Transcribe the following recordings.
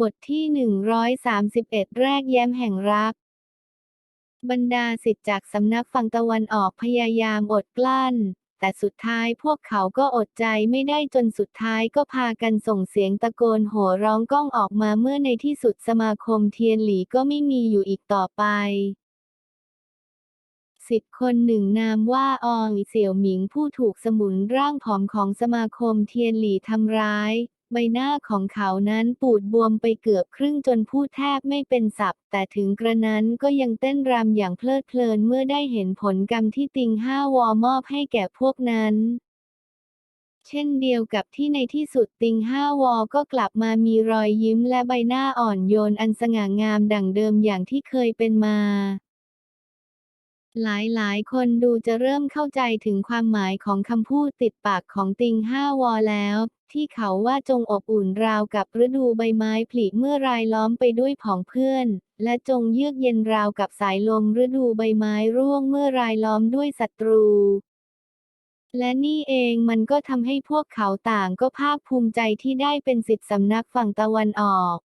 บทที่ 131 แรกแย้มแห่งรัก บรรดาศิษย์จากสำนักฝั่งตะวันออกพยายามอดกลั้น แต่สุดท้ายพวกเขาก็อดใจไม่ได้จนสุดท้ายก็พากันส่งเสียงตะโกนโห่ร้องก้องออกมาเมื่อในที่สุดสมาคมเทียนหลีก็ไม่มีอยู่อีกต่อไปสิทธิ์คนหนึ่งนามว่าอองเสี่ยวหมิงผู้ถูกสมุนร่างผอมของสมาคมเทียนหลี่ทำร้าย ใบหน้าของเขานั้นปูดบวมไปเกือบครึ่งจนพูดแทบไม่เป็นสับ แต่ถึงกระนั้นก็ยังเต้นรำอย่างเพลิดเพลินเมื่อได้เห็นผลกรรมที่ติงห้าวอมอบให้แก่พวกนั้นเช่นเดียวกับที่ในที่สุดติงห้าวอก็กลับมามีรอยยิ้มและใบหน้าอ่อนโยนอันสง่างามดั่งเดิมอย่างที่เคยเป็นมา หลายๆคนดูจะเริ่มเข้าใจถึงความหมายของคำพูดติดปากของติงห้าวอแล้ว ที่เขาว่าจงอบอุ่นราวกับฤดูใบไม้ผลิเมื่อรายล้อมไปด้วยผองเพื่อน และจงเยือกเย็นราวกับสายลมฤดูใบไม้ร่วงเมื่อรายล้อมด้วยศัตรู และนี่เองมันก็ทำให้พวกเขาต่างก็ภาคภูมิใจที่ได้เป็นสิทธิสำนักฝั่งตะวันออก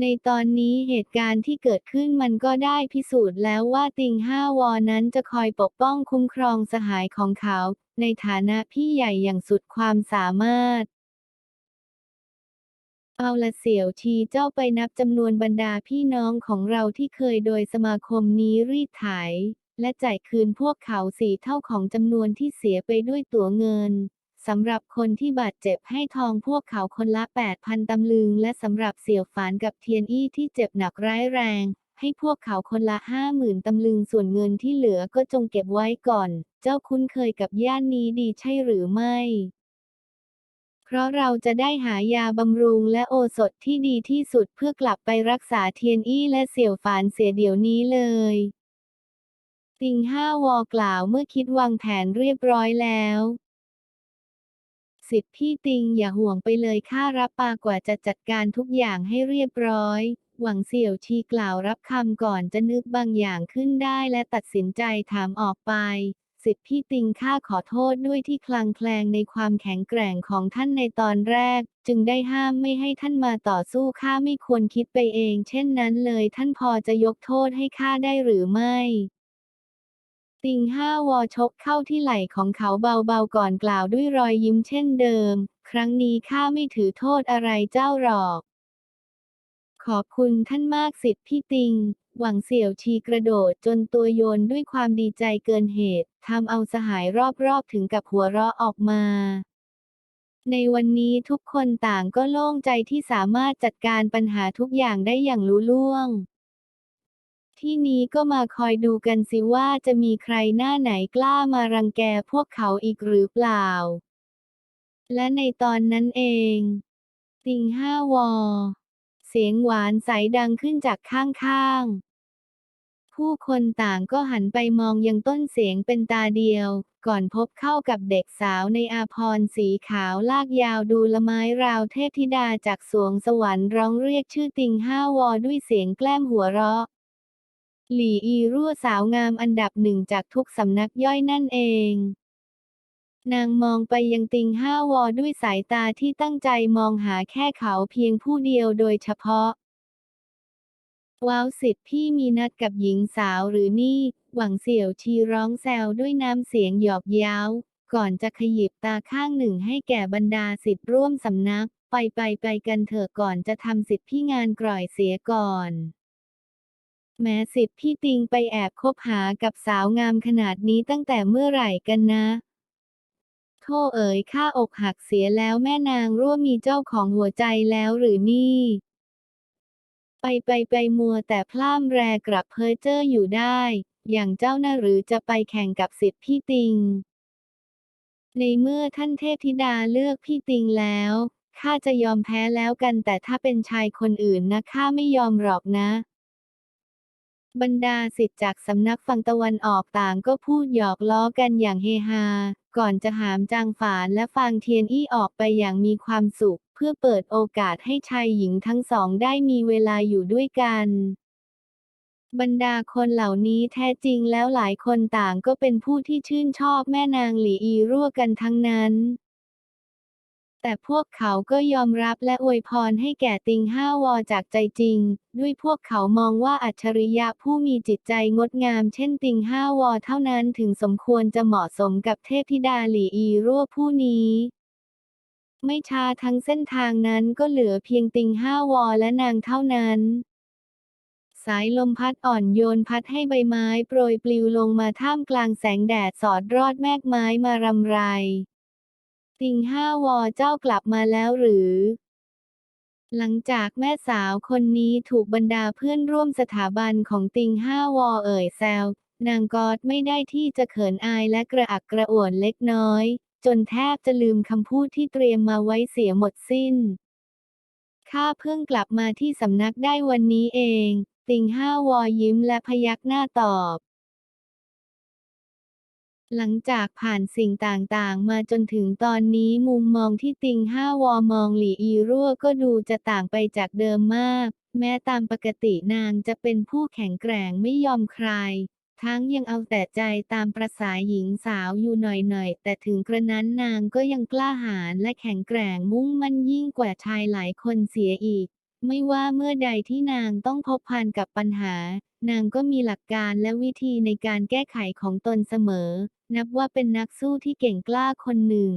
ในตอนนี้เหตุการณ์ที่เกิดขึ้นมันก็ได้พิสูจน์แล้วว่าติงห้าวอนั้นจะคอยปกป้องคุ้มครองสหายของเขา ในฐานะพี่ใหญ่อย่างสุดความสามารถ เอาละเสี่ยวทีเจ้าไปนับจำนวนบรรดาพี่น้องของเราที่เคยโดยสมาคมนี้รีดไถ และจ่ายคืนพวกเขาสี่เท่าของจำนวนที่เสียไปด้วยตั๋วเงิน สำหรับคนที่บาดเจ็บให้ทองพวกเขาคนละ 8,000 ตำลึง และสำหรับเสี่ยวฝานกับเทียนอี้ที่เจ็บหนักร้ายแรง ให้พวกเขาคนละ 50,000 ตำลึง ส่วนเงินที่เหลือก็จงเก็บไว้ก่อน เจ้าคุ้นเคยกับย่านนี้ดีใช่หรือไม่ เพราะเราจะได้หายาบำรุงและโอสถที่ดีที่สุดเพื่อกลับไปรักษาเทียนอี้และเสี่ยวฝานเสียเดี๋ยวนี้เลยติงห้าวอกล่าวเมื่อคิดวางแผนเรียบร้อยแล้ว สิทธิ์พี่ติงอย่าห่วงไปเลยข้ารับปากว่าจะจัดการทุกอย่างให้เรียบร้อย หวังเสี่ยวชีกล่าวรับคำก่อนจะนึกบางอย่างขึ้นได้และตัดสินใจถามออกไป สิทธิ์พี่ติงข้าขอโทษด้วยที่คลางแคลงในความแข็งแกร่งของท่านในตอนแรก จึงได้ห้ามไม่ให้ท่านมาต่อสู้ข้าไม่ควรคิดไปเอง เช่นนั้นเลยท่านพอจะยกโทษให้ข้าได้หรือไม่ ติงห้าวอชกเข้าที่ไหล่ของเขาเบาๆก่อนกล่าวด้วยรอยยิ้มเช่นเดิม ครั้งนี้ข้าไม่ถือโทษอะไรเจ้าหรอก ขอบคุณท่านมากสิทธิ์พี่ติง หวังเสี่ยวชีกระโดดจนตัวโยนด้วยความดีใจเกินเหตุทำเอาสหายรอบๆถึงกับหัวเราะออกมาในวันนี้ทุกคนต่างก็โล่งใจที่สามารถจัดการปัญหาทุกอย่างได้อย่างลุล่วง ที่นี้ก็มาคอยดูกันสิว่าจะมีใครหน้าไหนกล้ามารังแกพวกเขาอีกหรือเปล่า และในตอนนั้นเอง ติงห้าวอ เสียงหวานใสดังขึ้นจากข้างๆผู้คนต่างก็หันไปมองยังต้นเสียงเป็นตาเดียว ก่อนพบเข้ากับเด็กสาวในอาพรสีขาวลากยาวดูละไม้ราวเทพธิดาจากสวงสวรรค์ร้องเรียกชื่อติงห้าวอด้วยเสียงแกล้มหัวเราะ หลี่อีรั่วสาวงามอันดับหนึ่งจากทุกสำนักย่อยนั่นเอง นางมองไปยังติงห้าวอด้วยสายตาที่ตั้งใจมองหาแค่เขาเพียงผู้เดียวโดยเฉพาะ ว้าวสิทธิ์พี่มีนัดกับหญิงสาวหรือนี่ หวังเสี่ยวชีร้องแซวด้วยน้ำเสียงหยอกเย้า ก่อนจะขยิบตาข้างหนึ่งให้แก่บรรดาสิทธิ์ร่วมสำนัก ไปไปไปกันเถอะก่อนจะทำสิทธิ์พี่งานกร่อยเสียก่อน แม้สิทธิ์พี่ติงไปแอบคบหากับสาวงามขนาดนี้ตั้งแต่เมื่อไหร่กันนะโท่เอ๋ยข้าอกหักเสียแล้วแม่นางร่วมมีเจ้าของหัวใจแล้วหรือนี่ ไปไปไปมัวแต่พล่ามแรกลับเพอเจ้ออยู่ได้ อย่างเจ้าน่ะหรือจะไปแข่งกับสิทธิ์พี่ติง ในเมื่อท่านเทพธิดาเลือกพี่ติงแล้วข้าจะยอมแพ้แล้วกันแต่ถ้าเป็นชายคนอื่นนะข้าไม่ยอมหรอกนะ บรรดาสิทธิ์จากสำนักฝั่งตะวันออกต่างก็พูดหยอกล้อกันอย่างเฮฮา ก่อนจะหามจางฝานและฟางเทียนอี้ออกไปอย่างมีความสุข เพื่อเปิดโอกาสให้ชายหญิงทั้งสองได้มีเวลาอยู่ด้วยกันบรรดาคนเหล่านี้แท้จริงแล้วหลายคนต่างก็เป็นผู้ที่ชื่นชอบแม่นางหลีอีรั่วกันทั้งนั้น แต่พวกเขาก็ยอมรับและอวยพรให้แก่ติงห้าวอจากใจจริง ด้วยพวกเขามองว่าอัจฉริยะผู้มีจิตใจงดงามเช่นติงห้าวอเท่านั้นถึงสมควรจะเหมาะสมกับเทพธิดาหลี่อีรั่วผู้นี้ไม่ช้าทั้งเส้นทางนั้นก็เหลือเพียงติงห้าวอและนางเท่านั้น สายลมพัดอ่อนโยนพัดให้ใบไม้โปรยปลิวลงมาท่ามกลางแสงแดดสอดรอดแมกไม้มารำไร ติงห้าวอเจ้ากลับมาแล้วหรือ หลังจากแม่สาวคนนี้ถูกบรรดาเพื่อนร่วมสถาบันของติงห้าวอเอ่ยแซวนางกอดไม่ได้ที่จะเขินอายและกระอักกระอ่วนเล็กน้อย จนแทบจะลืมคำพูดที่เตรียมมาไว้เสียหมดสิ้น ข้าเพิ่งกลับมาที่สำนักได้วันนี้เอง ติงห้าวอยิ้มและพยักหน้าตอบ หลังจากผ่านสิ่งต่างๆ มาจนถึงตอนนี้มุมมองที่ติงห้าวอมองหลี่อีรั่วก็ดูจะต่างไปจากเดิมมาก แม้ตามปกตินางจะเป็นผู้แข็งแกร่งไม่ยอมใคร ทั้งยังเอาแต่ใจตามประษาหญิงสาวอยู่หน่อยๆ แต่ถึงกระนั้นนางก็ยังกล้าหาญและแข็งแกร่งมุ่งมั่นยิ่งกว่าชายหลายคนเสียอีก ไม่ว่าเมื่อใดที่นางต้องพบพันกับปัญหา นางก็มีหลักการและวิธีในการแก้ไขของตนเสมอ นับว่าเป็นนักสู้ที่เก่งกล้าคนหนึ่ง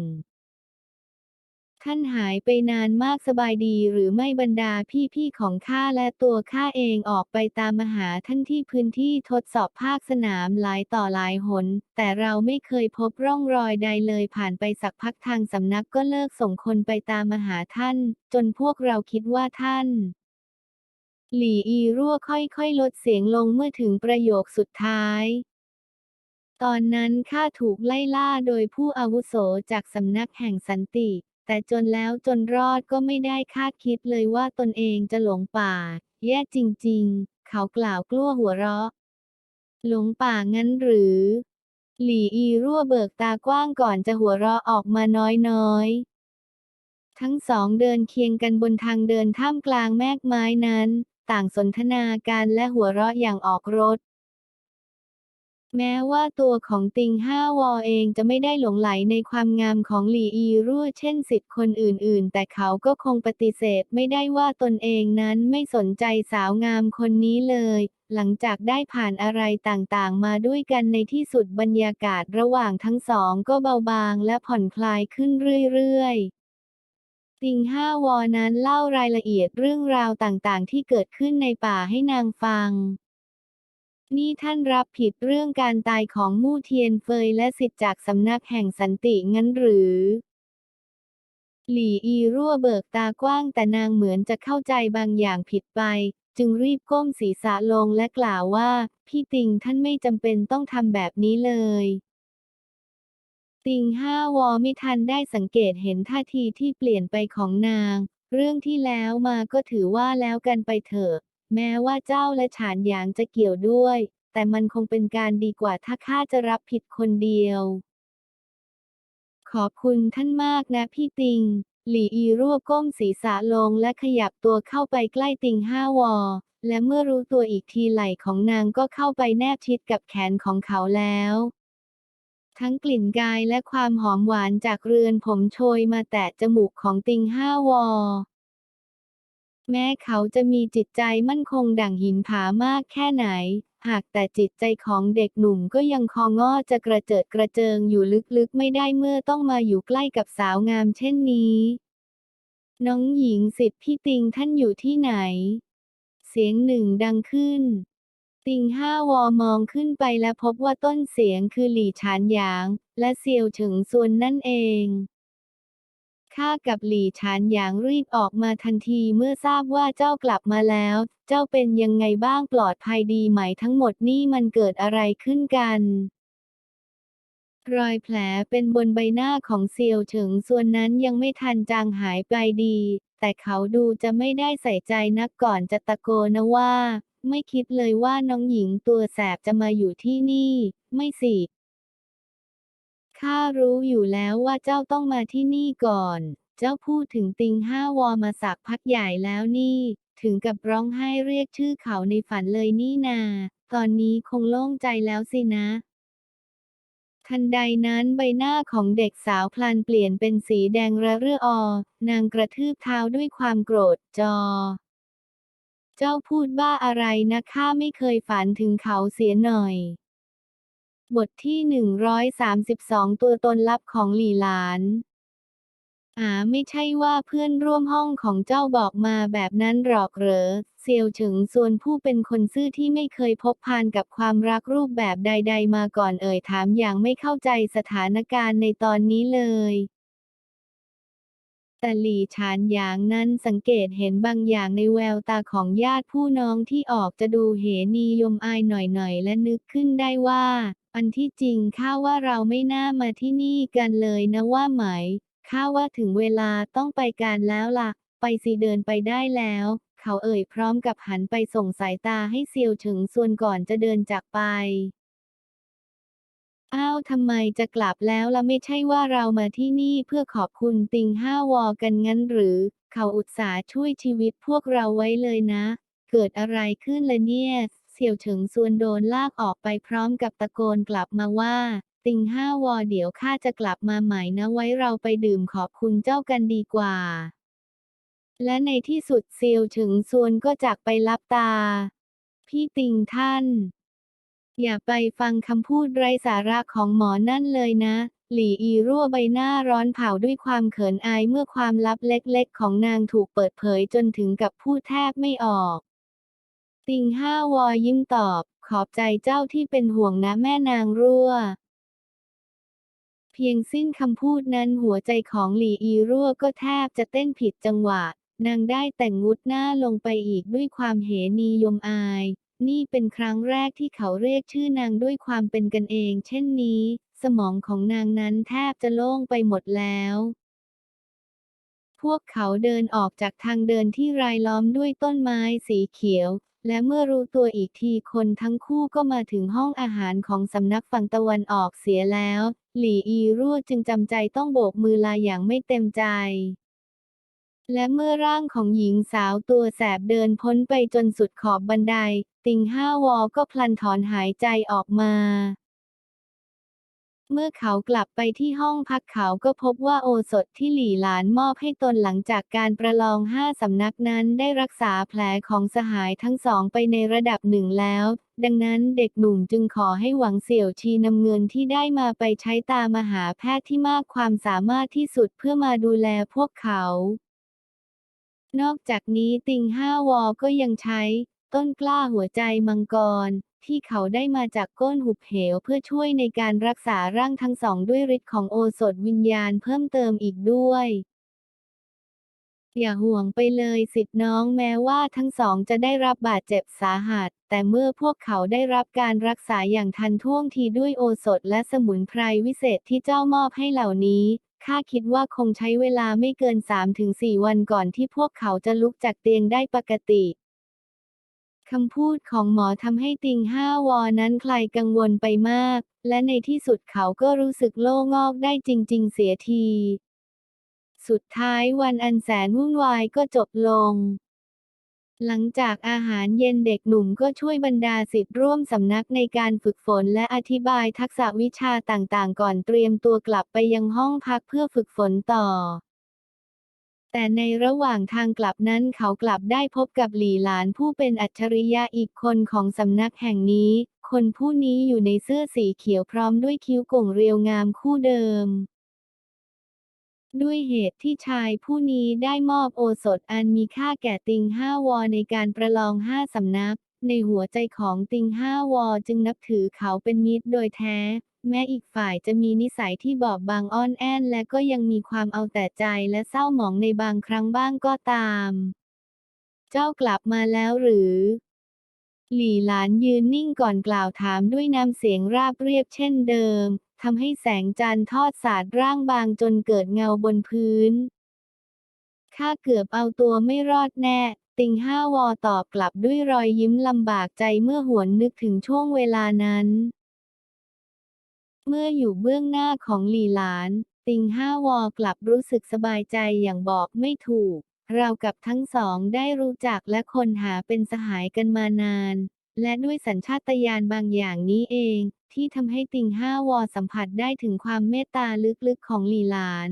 ท่านหายไปนานมากสบายดีหรือไม่บรรดาพี่ๆของข้าและตัวข้าเองออกไปตามมหาท่านที่พื้นที่ทดสอบภาคสนามหลายต่อหลายหน แต่เราไม่เคยพบร่องรอยใดเลยผ่านไปสักพักทางสำนักก็เลิกส่งคนไปตามมหาท่าน จนพวกเราคิดว่าท่าน หลี่อีรั่วค่อยๆ ลดเสียงลงเมื่อถึงประโยคสุดท้ายตอนนั้นข้าถูกไล่ล่าโดยผู้อาวุโสจากสำนักแห่งสันติ แต่จนแล้วจนรอดก็ไม่ได้คาดคิดเลยว่าตนเองจะหลงป่า แย่จริง ๆ เขากล่าวกลั้วหัวเราะ หลงป่างั้นหรือ หลี่อีรั่วเบิกตากว้างก่อนจะหัวเราะออกมาน้อยๆทั้งสองเดินเคียงกันบนทางเดินท่ามกลางแมกไม้นั้น ต่างสนทนากันและหัวเราะอย่างออกรถ แม้ว่าตัวของติงห้าวอเองจะไม่ได้หลงไหลในความงามของหลีอีรั่วเช่นสิทธิ์คนอื่นๆ แต่เขาก็คงปฏิเสธไม่ได้ว่าตนเองนั้นไม่สนใจสาวงามคนนี้เลย หลังจากได้ผ่านอะไรต่างๆ มาด้วยกันในที่สุดบรรยากาศระหว่างทั้งสองก็เบาบางและผ่อนคลายขึ้นเรื่อยๆติงห้าวอนั้นเล่ารายละเอียดเรื่องราวต่างๆ ที่เกิดขึ้นในป่าให้นางฟัง นี่ท่านรับผิดเรื่องการตายของมู่เทียนเฟยและสิทธิ์จากสำนักแห่งสันติงั้นหรือ หลี่อีรั่วเบิกตากว้างแต่นางเหมือนจะเข้าใจบางอย่างผิดไป จึงรีบก้มศีรษะลงและกล่าวว่า พี่ติงท่านไม่จำเป็นต้องทำแบบนี้เลย ติงห้าวอไม่ทันได้สังเกตเห็นท่าทีที่เปลี่ยนไปของนาง เรื่องที่แล้วมาก็ถือว่าแล้วกันไปเถอะ แม้ว่าเจ้าและฉานหยางจะเกี่ยวด้วย แต่มันคงเป็นการดีกว่าถ้าข้าจะรับผิดคนเดียว ขอบคุณท่านมากนะพี่ติง หลี่อีรั่วก้มศีรษะลงและขยับตัวเข้าไปใกล้ติงห้าวอ และเมื่อรู้ตัวอีกทีไหล่ของนางก็เข้าไปแนบชิดกับแขนของเขาแล้ว ทั้งกลิ่นกายและความหอมหวานจากเรือนผมโชยมาแตะจมูกของติงห้าวอ แม้เขาจะมีจิตใจมั่นคงดั่งหินผามากแค่ไหน หากแต่จิตใจของเด็กหนุ่มก็ยังคองอ้อจะกระเจิดกระเจิงอยู่ลึกๆไม่ได้เมื่อต้องมาอยู่ใกล้กับสาวงามเช่นนี้ น้องหญิงสิทธิ์พี่ติงท่านอยู่ที่ไหน เสียงหนึ่งดังขึ้น ติงห้าวอมองขึ้นไปและพบว่าต้นเสียงคือหลี่ฉานหยาง และเซียวเฉิงซวนนั่นเอง ข้ากับหลี่ฉานหยางรีบออกมาทันทีเมื่อทราบว่าเจ้ากลับมาแล้ว เจ้าเป็นยังไงบ้างปลอดภัยดีไหมทั้งหมดนี่มันเกิดอะไรขึ้นกันรอยแผลเป็นบนใบหน้าของเซียวเฉิงส่วนนั้นยังไม่ทันจางหายไปดี แต่เขาดูจะไม่ได้ใส่ใจนักก่อนจะตะโกนนะว่า ไม่คิดเลยว่าน้องหญิงตัวแสบจะมาอยู่ที่นี่ ไม่สิ ข้ารู้อยู่แล้วว่าเจ้าต้องมาที่นี่ก่อน เจ้าพูดถึงติงห้าวอมาสักพักใหญ่แล้วนี่ ถึงกับร้องไห้เรียกชื่อเขาในฝันเลยนี่นา ตอนนี้คงโล่งใจแล้วสินะ ทันใดนั้นใบหน้าของเด็กสาวพลันเปลี่ยนเป็นสีแดงระเรื่ออ นางกระทืบเท้าด้วยความโกรธจอเจ้าพูดบ้าอะไรนะข้าไม่เคยฝันถึงเขาเสียหน่อย บทที่ 132 ตัวตนลับของหลี่หลานอาไม่ใช่ว่าเพื่อนร่วมห้องของเจ้าบอกมาแบบนั้นหรอกเหรอ เซียวเฉิงส่วนผู้เป็นคนซื่อที่ไม่เคยพบพานกับความรักรูปแบบใด ๆ มาก่อนเอ่ยถามอย่างไม่เข้าใจสถานการณ์ในตอนนี้เลย แต่หลี่ฉานหยางนั้นสังเกตเห็นบางอย่างในแววตาของญาติผู้น้องที่ออกจะดูเหนียมอายหน่อยๆ และนึกขึ้นได้ว่า อันที่จริงข้าว่าเราไม่น่ามาที่นี่กันเลยนะว่าไหม ข้าว่าถึงเวลาต้องไปการแล้วล่ะ ไปสิเดินไปได้แล้ว เขาเอ่ยพร้อมกับหันไปส่งสายตาให้เซียวเฉิงส่วนก่อนจะเดินจากไป อ้าวทำไมจะกลับแล้วล่ะไม่ใช่ว่าเรามาที่นี่เพื่อขอบคุณติงห้าวอกันงั้นหรือ เขาอุตส่าห์ช่วยชีวิตพวกเราไว้เลยนะ เกิดอะไรขึ้นละเนี่ย เสี่ยวเฉิงส่วนโดนลากออกไปพร้อมกับตะโกนกลับมาว่า ติงห้าวอเดี๋ยวข้าจะกลับมาใหม่นะไว้เราไปดื่มขอบคุณเจ้ากันดีกว่า และในที่สุดเซียวเฉิงส่วนก็จากไปลับตา พี่ติงท่าน อย่าไปฟังคำพูดไร้สาระของหมอนั่นเลยนะหลี่อีรั่วใบหน้าร้อนเผาด้วยความเขินอายเมื่อความลับเล็กๆ ของนางถูกเปิดเผยจนถึงกับพูดแทบไม่ออก ติงห้าวอยิ้มตอบ ขอบใจเจ้าที่เป็นห่วงนะแม่นางรั่ว เพียงสิ้นคำพูดนั้นหัวใจของหลี่อีรั่วก็แทบจะเต้นผิดจังหวะ นางได้แต่งงุดหน้าลงไปอีกด้วยความเหนียมอาย นี่เป็นครั้งแรกที่เขาเรียกชื่อนางด้วยความเป็นกันเอง เช่นนี้ สมองของนางนั้นแทบจะโล่งไปหมดแล้วพวกเขาเดินออกจากทางเดินที่รายล้อมด้วยต้นไม้สีเขียว และเมื่อรู้ตัวอีกทีคนทั้งคู่ก็มาถึงห้องอาหารของสำนักฝั่งตะวันออกเสียแล้ว หลี่อีรั่วจึงจำใจต้องโบกมือลาอย่างไม่เต็มใจ และเมื่อร่างของหญิงสาวตัวแสบเดินพ้นไปจนสุดขอบบันได ติงห้าวอก็พลันถอนหายใจออกมา เมื่อเขากลับไปที่ห้องพักเขาก็พบว่าโอสถที่หลี่หลานมอบให้ตนหลังจากการประลองห้าสำนักนั้นได้รักษาแผลของสหายทั้งสองไปในระดับหนึ่งแล้ว ดังนั้นเด็กหนุ่มจึงขอให้หวังเสี่ยวชีนำเงินที่ได้มาไปใช้ตามมหาแพทย์ที่มากความสามารถที่สุดเพื่อมาดูแลพวกเขา นอกจากนี้ติงห้าวอก็ยังใช้ ต้นกล้าหัวใจมังกร ที่เขาได้มาจากก้นหุบเหวเพื่อช่วยในการรักษาร่างทั้งสองด้วยฤทธิ์ของโอสถวิญญาณเพิ่มเติมอีกด้วย อย่าห่วงไปเลยสิทธิ์น้องแม้ว่าทั้งสองจะได้รับบาดเจ็บสาหัส แต่เมื่อพวกเขาได้รับการรักษาอย่างทันท่วงทีด้วยโอสถและสมุนไพรวิเศษที่เจ้ามอบให้เหล่านี้ข้าคิดว่าคงใช้เวลาไม่เกิน 3-4 วันก่อนที่พวกเขาจะลุกจากเตียงได้ปกติ คำพูดของหมอทำให้ติงห้าวอนั้นใครกังวลไปมาก และในที่สุดเขาก็รู้สึกโล่งอกได้จริง ๆ เสียที สุดท้ายวันอันแสนวุ่นวายก็จบลง หลังจากอาหารเย็นเด็กหนุ่มก็ช่วยบรรดาสิทธิ์ร่วมสำนักในการฝึกฝนและอธิบายทักษะวิชาต่างๆ ก่อนเตรียมตัวกลับไปยังห้องพักเพื่อฝึกฝนต่อ แต่ในระหว่างทางกลับนั้นเขากลับได้พบกับหลี่หลานผู้เป็นอัจฉริยะอีกคนของสำนักแห่งนี้ คนผู้นี้อยู่ในเสื้อสีเขียวพร้อมด้วยคิ้วก่งเรียวงามคู่เดิม ด้วยเหตุที่ชายผู้นี้ได้มอบโอสถอันมีค่าแก่ติงห้าวอในการประลองห้าสำนัก ในหัวใจของติงห้าวอจึงนับถือเขาเป็นมิตรโดยแท้ แม้อีกฝ่ายจะมีนิสัยที่บอบบางอ้อนแอนและก็ยังมีความเอาแต่ใจและเศร้าหมองในบางครั้งบ้างก็ตาม เจ้ากลับมาแล้วหรือ หลี่หลานยืนนิ่งก่อนกล่าวถามด้วยน้ำเสียงราบเรียบเช่นเดิมทำให้แสงจันทร์ทอดสาดร่างบางจนเกิดเงาบนพื้น ข้าเกือบเอาตัวไม่รอดแน่ ติงห้าวอตอบกลับด้วยรอยยิ้มลำบากใจเมื่อหวนนึกถึงช่วงเวลานั้น เมื่ออยู่เบื้องหน้าของหลี่หลาน ติงห้าวอกลับรู้สึกสบายใจอย่างบอกไม่ถูก เรากับทั้งสองได้รู้จักและคนหาเป็นสหายกันมานาน และด้วยสัญชาตญาณบางอย่างนี้เอง ที่ทำให้ติงห้าวอสัมผัสได้ถึงความเมตตาลึกๆของหลี่หลาน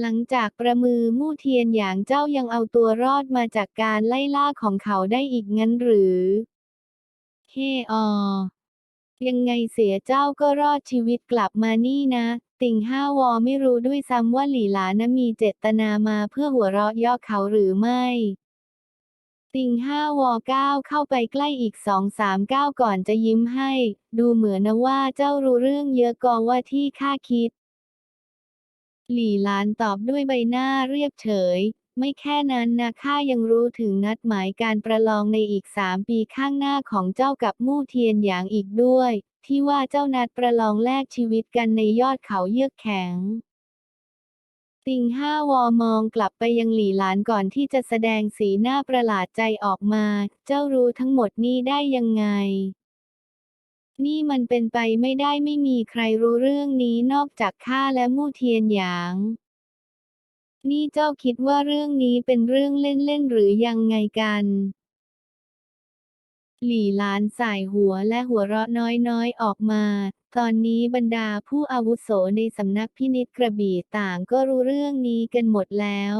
หลังจากประมือมู่เทียนหยางเจ้ายังเอาตัวรอดมาจากการไล่ล่าของเขาได้อีกงั้นหรือเฮออ ยังไงเสียเจ้าก็รอดชีวิตกลับมานี่นะ ติงห้าวอไม่รู้ด้วยซ้ำว่าหลี่หลานะมีเจตนามาเพื่อหัวเราะเย่อเขาหรือไม่ ติงห้าวอก้าวเข้าไปใกล้อีกสองสามก้าวก่อนจะยิ้มให้ ดูเหมือนนะว่าเจ้ารู้เรื่องเยอะกว่าที่ข้าคิด หลี่หลานตอบด้วยใบหน้าเรียบเฉย ไม่แค่นั้นนะข้ายังรู้ถึงนัดหมายการประลองในอีกสามปีข้างหน้าของเจ้ากับมู่เทียนหยางอีกด้วย ที่ว่าเจ้านัดประลองแลกชีวิตกันในยอดเขาเยือกแข็งติงห้าวอมองกลับไปยังหลี่หลานก่อนที่จะแสดงสีหน้าประหลาดใจออกมา เจ้ารู้ทั้งหมดนี้ได้ยังไง นี่มันเป็นไปไม่ได้ไม่มีใครรู้เรื่องนี้นอกจากข้าและมู่เทียนหยาง นี่เจ้าคิดว่าเรื่องนี้เป็นเรื่องเล่นๆหรือยังไงกัน หลี่หลานสายหัวและหัวเราะน้อยๆออกมา ตอนนี้บรรดาผู้อาวุโสในสำนักพินิจกระบี่ต่างก็รู้เรื่องนี้กันหมดแล้ว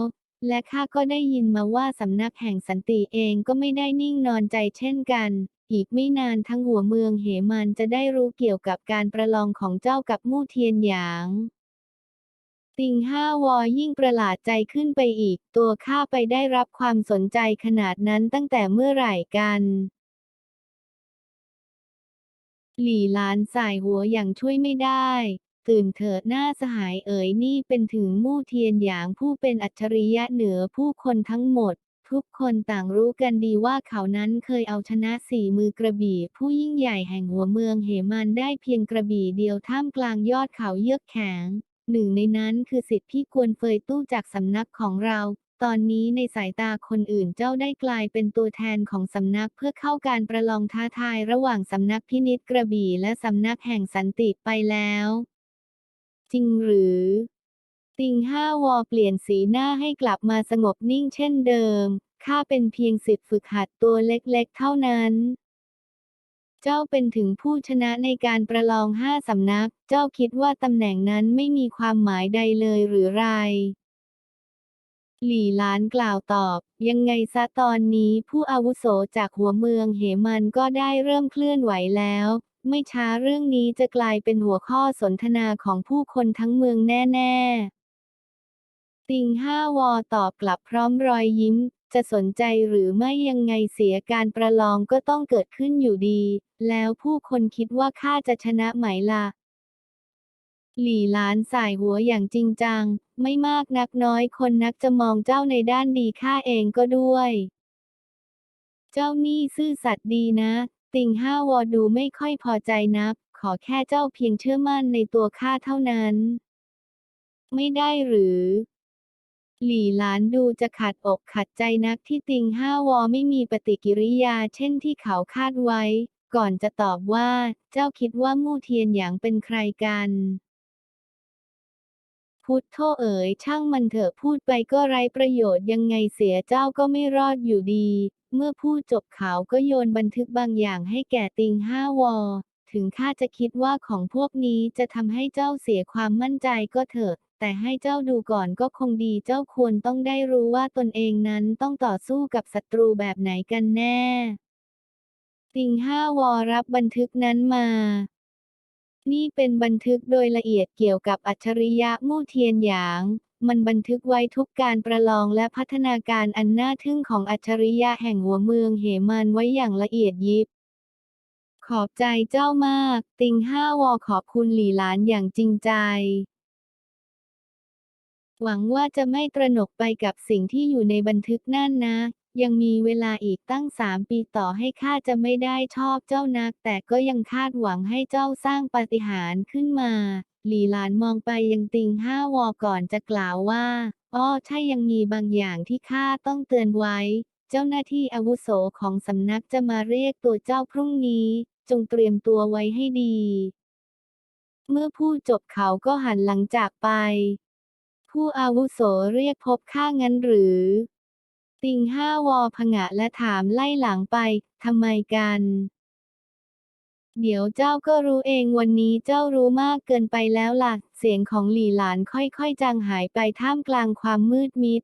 และข้าก็ได้ยินมาว่าสำนักแห่งสันติเองก็ไม่ได้นิ่งนอนใจเช่นกัน อีกไม่นานทั้งหัวเมืองเหมันจะได้รู้เกี่ยวกับการประลองของเจ้ากับมู่เทียนหยาง ติงห้าวอยิ่งประหลาดใจขึ้นไปอีก ตัวข้าไปได้รับความสนใจขนาดนั้นตั้งแต่เมื่อไหร่กัน หลี่หลานสายหัวอย่างช่วยไม่ได้ ตื่นเถิดหน้าสหายเอ๋ยนี่เป็นถึงมู่เทียนหยางผู้เป็นอัจฉริยะเหนือผู้คนทั้งหมด ทุกคนต่างรู้กันดีว่าเขานั้นเคยเอาชนะสี่มือกระบี่ ผู้ยิ่งใหญ่แห่งหัวเมืองเหมันได้เพียงกระบี่เดียวท่ามกลางยอดเขาเยือกแข็ง หนึ่งในนั้นคือสิทธิพี่กวนเฟยตู้จากสำนักของเรา ตอนนี้ในสายตาคนอื่นเจ้าได้กลายเป็นตัวแทนของสำนักเพื่อเข้าการประลองท้าทายระหว่างสำนักพินิจกระบี่และสำนักแห่งสันติไปแล้ว จริงหรือ ติงห้าวอเปลี่ยนสีหน้าให้กลับมาสงบนิ่งเช่นเดิม ข้าเป็นเพียงสิทธิ์ฝึกหัดตัวเล็กๆเท่านั้น เจ้าเป็นถึงผู้ชนะในการประลองห้าสำนัก เจ้าคิดว่าตำแหน่งนั้นไม่มีความหมายใดเลยหรือไร หลี่หลานกล่าวตอบ ยังไงซะตอนนี้ผู้อาวุโสจากหัวเมืองเหมันก็ได้เริ่มเคลื่อนไหวแล้ว ไม่ช้าเรื่องนี้จะกลายเป็นหัวข้อสนทนาของผู้คนทั้งเมืองแน่ ๆติงห้าวอตอบกลับพร้อมรอยยิ้ม จะสนใจหรือไม่ยังไงเสียการประลองก็ต้องเกิดขึ้นอยู่ดี แล้วผู้คนคิดว่าข้าจะชนะไหมล่ะ หลี่หลานสายหัวอย่างจริงจัง ไม่มากนักน้อยคนนักจะมองเจ้าในด้านดีข้าเองก็ด้วย เจ้านี่ซื่อสัตย์ดีนะ ติงห้าวอดูไม่ค่อยพอใจนัก ขอแค่เจ้าเพียงเชื่อมั่นในตัวข้าเท่านั้น ไม่ได้หรือ หลี่หลานดูจะขัดอกขัดใจนักที่ติงห้าวอไม่มีปฏิกิริยาเช่นที่เขาคาดไว้ ก่อนจะตอบว่า เจ้าคิดว่ามู่เทียนหยางเป็นใครกัน พุทโธเอ๋ยช่างมันเถอะพูดไปก็ไร้ประโยชน์ยังไงเสียเจ้าก็ไม่รอดอยู่ดี เมื่อพูดจบเขาก็โยนบันทึกบางอย่างให้แก่ติงห้าวอ ถึงข้าจะคิดว่าของพวกนี้จะทำให้เจ้าเสียความมั่นใจก็เถอะ แต่ให้เจ้าดูก่อนก็คงดีเจ้าควรต้องได้รู้ว่าตนเองนั้นต้องต่อสู้กับศัตรูแบบไหนกันแน่ ติงห้าวอรับบันทึกนั้นมา นี่เป็นบันทึกโดยละเอียดเกี่ยวกับอัจฉริยะมู่เทียนหยาง มันบันทึกไว้ทุกการประลองและพัฒนาการอันน่าทึ่งของอัจฉริยะแห่งหัวเมืองเหมันไว้อย่างละเอียดยิบขอบใจเจ้ามาก ติงห้าวอขอบคุณหลี่หลานอย่างจริงใจ หวังว่าจะไม่ตระหนกไปกับสิ่งที่อยู่ในบันทึกนั่นนะ ยังมีเวลาอีกตั้งสามปีต่อให้ข้าจะไม่ได้ชอบเจ้านัก แต่ก็ยังคาดหวังให้เจ้าสร้างปาฏิหาริย์ขึ้นมาหลีหลานมองไปยังติงห้าวอก่อนจะกล่าวว่าอ้อใช่ยังมีบางอย่างที่ข้าต้องเตือนไว้ เจ้าหน้าที่อาวุโสของสำนักจะมาเรียกตัวเจ้าพรุ่งนี้ จงเตรียมตัวไว้ให้ดี เมื่อพูดจบเขาก็หันหลังจากไป ผู้อาวุโสเรียกพบข้างั้นหรือ ติงห้าวอผงะและถามไล่หลังไป ทำไมกัน เดี๋ยวเจ้าก็รู้เองวันนี้เจ้ารู้มากเกินไปแล้วล่ะ เสียงของหลี่หลานค่อยๆจางหายไปท่ามกลางความมืดมิด